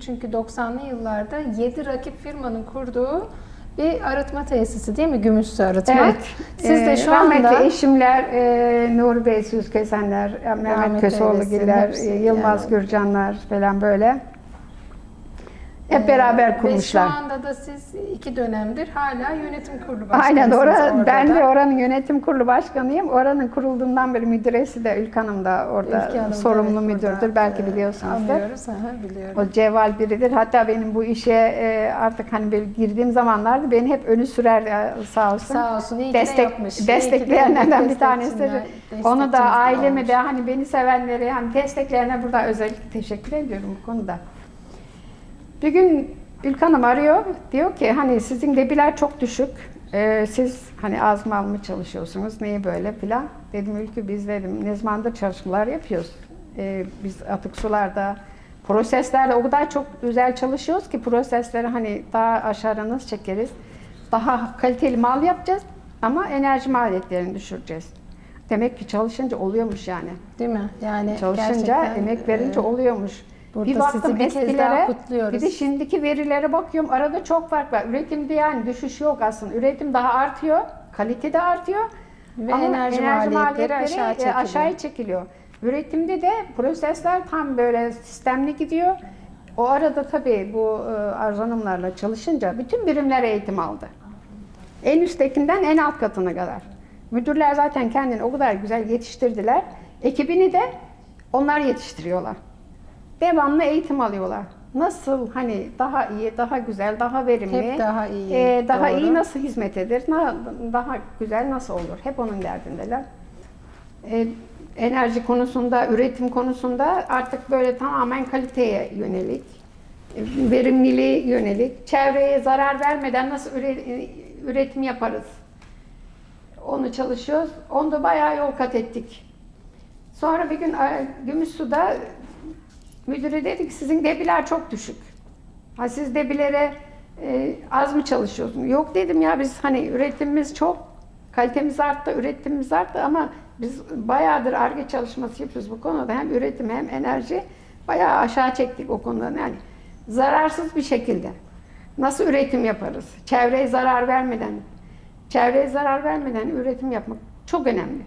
Çünkü 90'lı yıllarda 7 rakip firmanın kurduğu bir arıtma tesisi değil mi? Gümüşsü Arıtma. Evet. Siz de Ee, şu rahmetli anda eşimler, e, Nuri Bey Süzkesenler, Mehmet Köseoğlu'giller, Yılmaz yani. Gürcanlar falan böyle. Hep beraber Ve kurmuşlar. şu anda da siz iki dönemdir hala yönetim kurulu başkanısınız. Aynen ora, orada ben da. de oranın yönetim kurulu başkanıyım. Oranın kurulduğundan beri müdüresi de Ülk Hanım da orada Ülke Hanım sorumlu evet, müdürdür. burada, Belki e, biliyorsunuzdur. Anlıyoruz, aha, biliyorum. O cevval biridir. Hatta benim bu işe e, artık hani böyle girdiğim zamanlarda beni hep önü sürer e, sağ olsun. Sağ olsun, iyi de Destek, yapmış. Destekleyenlerden bir destekçimler- Onu da olmuş. de hani beni sevenleri hani destekleyenler burada özellikle teşekkür ediyorum bu konuda. Bir gün Ülk Hanım arıyor. Diyor ki hani sizin debiler çok düşük. Ee, siz hani az mal mı çalışıyorsunuz? Neyi böyle filan. Dedim Ülkü biz dedim ne zamandır çalışmalar yapıyoruz. Ee, biz atık sularda proseslerde o kadar çok güzel çalışıyoruz ki prosesleri hani daha aşağı nasıl çekeriz. Daha kaliteli mal yapacağız ama enerji maliyetlerini düşüreceğiz. Demek ki çalışınca oluyormuş yani. Değil mi? Yani Çalışınca, emek verince e, oluyormuş. Burada bir baktım sizi bir eskilere, kutluyoruz. bir de şimdiki verilere bakıyorum. Arada çok fark var. Üretimde yani düşüş yok aslında. Üretim daha artıyor, kalite de artıyor. Ve Ama enerji maliyetleri aşağı e, çekiliyor. aşağıya çekiliyor. Üretimde de prosesler tam böyle sistemli gidiyor. O arada tabii bu e, Arzu Hanımlarla çalışınca bütün birimler eğitim aldı. En üsttekinden en alt katına kadar. Müdürler zaten kendini o kadar güzel yetiştirdiler. Ekibini de onlar yetiştiriyorlar. Devamlı eğitim alıyorlar. Nasıl hani daha iyi, daha güzel, daha verimli, Hep daha iyi, e, daha doğru. iyi nasıl hizmet eder, na- daha güzel nasıl olur? Hep onun derdindeler. E, enerji konusunda, üretim konusunda artık böyle tamamen kaliteye yönelik, e, verimliliğe yönelik, çevreye zarar vermeden nasıl üre- üretim yaparız? Onu çalışıyoruz. Onda bayağı yol kat ettik. Sonra bir gün e, Gümüşsu'da müdüre dedi ki sizin debiler çok düşük. Ha siz debilere e, az mı çalışıyorsunuz? Yok dedim ya biz hani üretimimiz çok, kalitemiz arttı, üretimimiz arttı ama biz bayağıdır ARGE çalışması yapıyoruz bu konuda. Hem üretim hem enerji bayağı aşağı çektik o konuda. Yani zararsız bir şekilde. Nasıl üretim yaparız? Çevreye zarar vermeden, çevreye zarar vermeden üretim yapmak çok önemli.